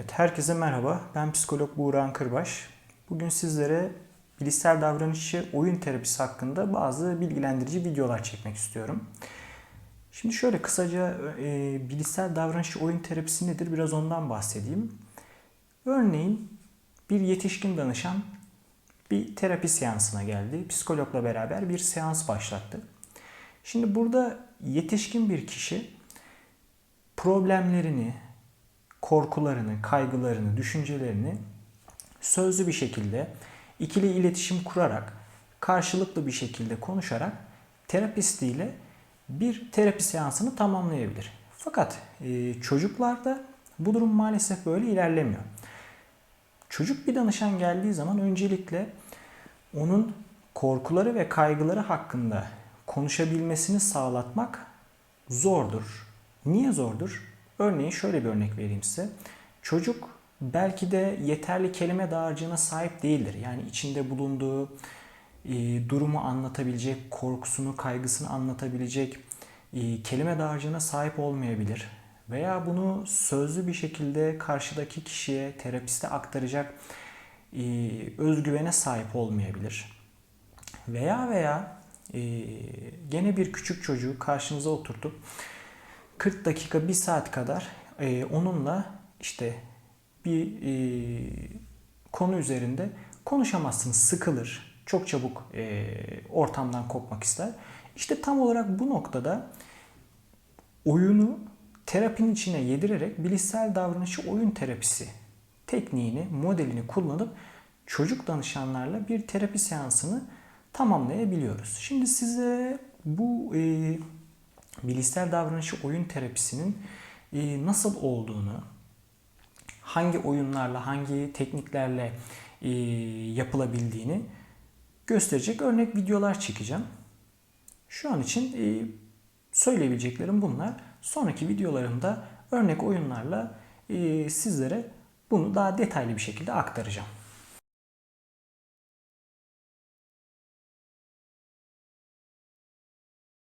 Evet, herkese merhaba. Ben psikolog Buğra Kırbaş. Bugün sizlere bilişsel davranışçı oyun terapisi hakkında bazı bilgilendirici videolar çekmek istiyorum. Şimdi şöyle kısaca e, bilişsel davranışçı oyun terapisi nedir biraz ondan bahsedeyim. Örneğin bir yetişkin danışan bir terapi seansına geldi. Psikologla beraber bir seans başlattı. Şimdi burada yetişkin bir kişi problemlerini, korkularını, kaygılarını, düşüncelerini sözlü bir şekilde ikili iletişim kurarak, karşılıklı bir şekilde konuşarak terapistiyle bir terapi seansını tamamlayabilir. Fakat e, çocuklarda bu durum maalesef böyle ilerlemiyor. Çocuk bir danışan geldiği zaman öncelikle onun korkuları ve kaygıları hakkında konuşabilmesini sağlatmak zordur. Niye zordur? Örneğin şöyle bir örnek vereyim size. Çocuk belki de yeterli kelime dağarcığına sahip değildir. Yani içinde bulunduğu e, durumu anlatabilecek, korkusunu, kaygısını anlatabilecek e, kelime dağarcığına sahip olmayabilir. Veya bunu sözlü bir şekilde karşıdaki kişiye, terapiste aktaracak e, özgüvene sahip olmayabilir. Veya veya e, gene bir küçük çocuğu karşınıza oturtup 40 dakika, 1 saat kadar e, onunla işte bir e, konu üzerinde konuşamazsınız, sıkılır. Çok çabuk e, ortamdan kopmak ister. İşte tam olarak bu noktada oyunu terapinin içine yedirerek bilişsel davranışı oyun terapisi tekniğini, modelini kullanıp çocuk danışanlarla bir terapi seansını tamamlayabiliyoruz. Şimdi size bu e, bilişsel davranışı oyun terapisinin e, nasıl olduğunu, hangi oyunlarla, hangi tekniklerle e, yapılabildiğini gösterecek örnek videolar çekeceğim. Şu an için e, söyleyebileceklerim bunlar. Sonraki videolarımda örnek oyunlarla sizlere bunu daha detaylı bir şekilde aktaracağım.